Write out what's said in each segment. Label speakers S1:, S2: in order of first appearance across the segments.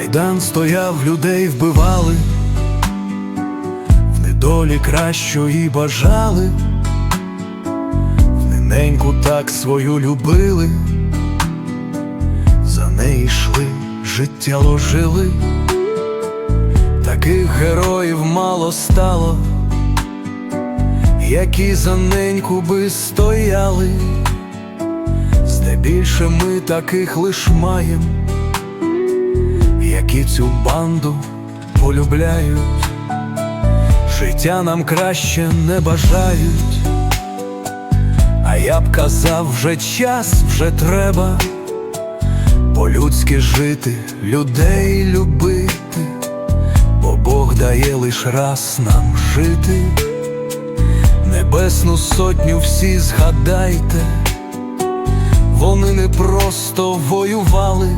S1: Майдан стояв, людей вбивали, в недолі кращої бажали, в нененьку так свою любили, за неї йшли, життя ложили, таких героїв мало стало, які за неньку би стояли, здебільше ми таких лиш маєм які цю банду полюбляють, життя нам краще не бажають, а я б казав, вже час, вже треба по-людськи жити, людей любити, бо Бог дає лиш раз нам жити, небесну сотню всі згадайте, вони не просто воювали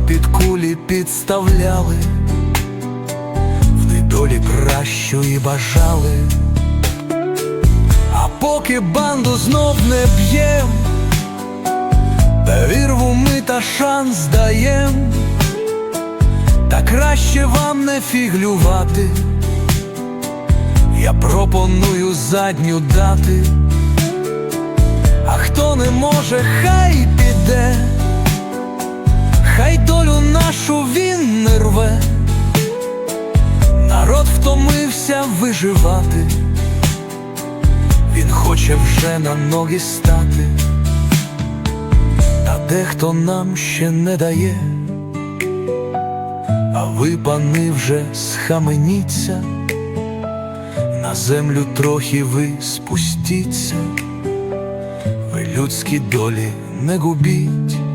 S1: під кулі підставляли, в недолі кращої бажали, а поки банду знов не б'єм, та вірву ми та шанс даєм, та краще вам не фіглювати, я пропоную задню дати, а хто не може, хай піде. Хай долю нашу він не рве, народ втомився виживати, він хоче вже на ноги стати, та дехто нам ще не дає, а ви, пани, вже схаменіться, на землю трохи ви спустіться, ви людські долі не губіть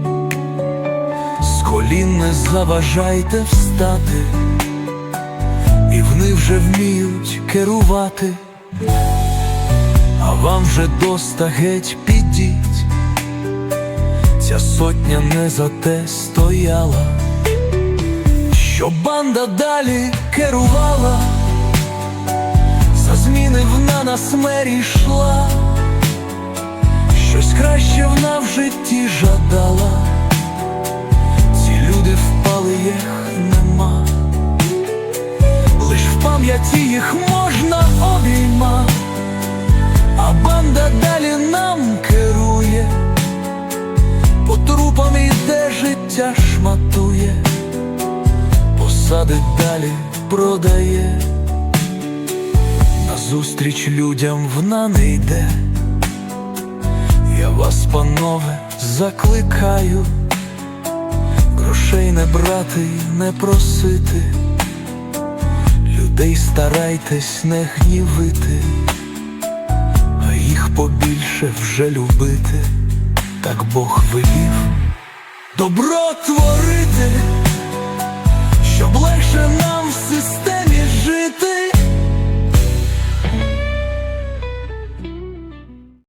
S1: колін не заважайте встати, і вони вже вміють керувати, а вам вже доста геть підіть, ця сотня не за те стояла, що банда далі керувала, за зміни вона на смері йшла, щось краще вона в житті жадала в їх можна обійма, а банда далі нам керує, по трупам іде життя шматує, посади далі продає, назустріч людям вона не йде. Я вас, панове, закликаю. Грошей не брати, не просити, людей старайтесь не гнівити, а їх побільше вже любити, так Бог велів добро творити, щоб легше.